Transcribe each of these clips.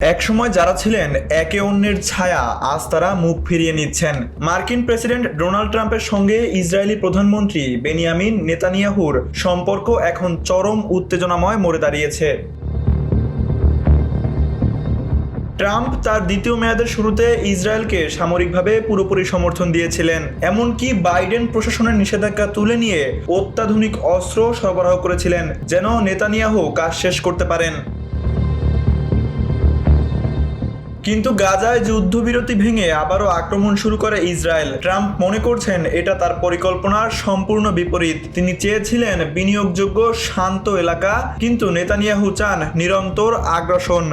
একসময় যারা ছিলেন একে অন্যের ছায়া, আজ তারা মুখ ফিরিয়ে নিচ্ছেন। মার্কিন প্রেসিডেন্ট ডোনাল্ড ট্রাম্পের সঙ্গে ইসরায়েলি প্রধানমন্ত্রী বেনিয়ামিন নেতানিয়াহুর সম্পর্ক এখন চরম উত্তেজনাময় মরে দাঁড়িয়েছে। ট্রাম্প তার দ্বিতীয় মেয়াদের শুরুতে ইসরায়েলকে সামরিকভাবে পুরোপুরি সমর্থন দিয়েছিলেন। এমনকি বাইডেন প্রশাসনের নিষেধাজ্ঞা তুলে নিয়ে অত্যাধুনিক অস্ত্র সরবরাহ করেছিলেন, যেন নেতানিয়াহু কাজ শেষ করতে পারেন। কিন্তু গাজায় যুদ্ধবিরতি ভেঙে আবারও আক্রমণ শুরু করে ইসরায়েল। ট্রাম্প মনে করছেন এটা তার পরিকল্পনার সম্পূর্ণ বিপরীত। তিনি চেয়েছিলেন বিনিয়োগযোগ্য, শান্ত এলাকা, কিন্তু নেতানিয়াহু চান নিরন্তর আগ্রাসন।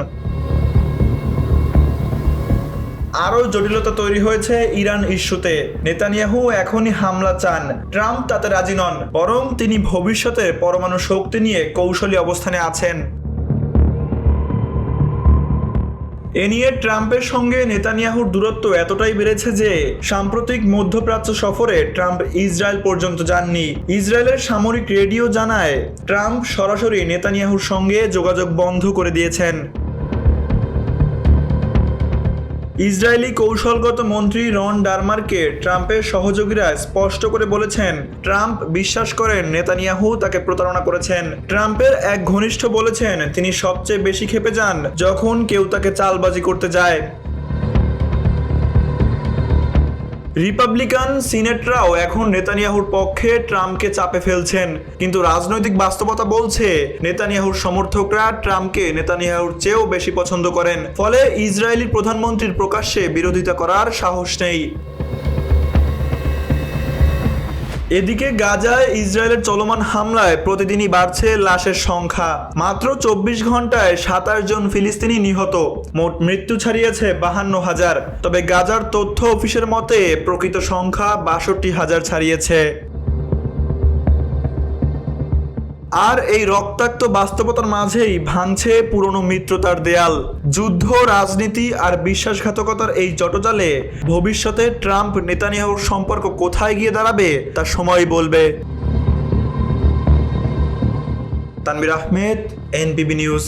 আরও জটিলতা তৈরি হয়েছে ইরান ইস্যুতে। নেতানিয়াহু এখনই হামলা চান। ট্রাম্প তাতে রাজি নন, বরং তিনি ভবিষ্যতে পরমাণু শক্তি নিয়ে কৌশলী অবস্থানে আছেন। এ নিয়ে ট্রাম্পের সঙ্গে নেতানিয়াহুর দূরত্ব এতটাই বেড়েছে যে সাম্প্রতিক মধ্যপ্রাচ্য সফরে ট্রাম্প ইসরায়েল পর্যন্ত যাননি। ইসরায়েলের সামরিক রেডিও জানায়, ট্রাম্প সরাসরি নেতানিয়াহুর সঙ্গে যোগাযোগ বন্ধ করে দিয়েছেন। ইসরায়েলি কৌশলগত মন্ত্রী রন ডারমারকে ট্রাম্পের সহযোগীরা স্পষ্ট করে বলেছেন, ট্রাম্প বিশ্বাস করেন নেতানিয়াহু তাকে প্রতারণা করেছেন। ট্রাম্পের এক ঘনিষ্ঠ বলেছেন, তিনি সবচেয়ে বেশি খেপে যান যখন কেউ তাকে চালবাজি করতে যায়। রিপাবলিকান, সিনেটরাও এখন নেতানিয়াহুর পক্ষে ট্রাম্পকে চাপে ফেলছেন। কিন্তু রাজনৈতিক বাস্তবতা বলছে, নেতানিয়াহুর সমর্থকরা ট্রাম্পকে নেতানিয়াহুর চেয়েও বেশি পছন্দ করেন। ফলে ইসরায়েলি প্রধানমন্ত্রীর প্রকাশ্যে বিরোধিতা করার সাহস নেই। এদিকে গাজায় ইসরায়েলের চলমান হামলায় প্রতিদিনই বাড়ছে লাশের সংখ্যা। মাত্র চব্বিশ ঘন্টায় সাতাশ জন ফিলিস্তিনি নিহত। মোট মৃত্যু ছাড়িয়েছে বাহান্ন হাজার। তবে গাজার তথ্য অফিসের মতে, প্রকৃত সংখ্যা বাষট্টি হাজার ছাড়িয়েছে। আর এই রক্তাক্ত বাস্তবতার মাঝেই ভাঙছে পুরনো মিত্রতার দেয়াল। যুদ্ধ, রাজনীতি আর বিশ্বাসঘাতকতার এই জটজালে ভবিষ্যতে ট্রাম্প নেতানিয়াহুর সম্পর্ক কোথায় গিয়ে দাঁড়াবে, তা সময় বলবে। Tanvir Ahmed NPB news.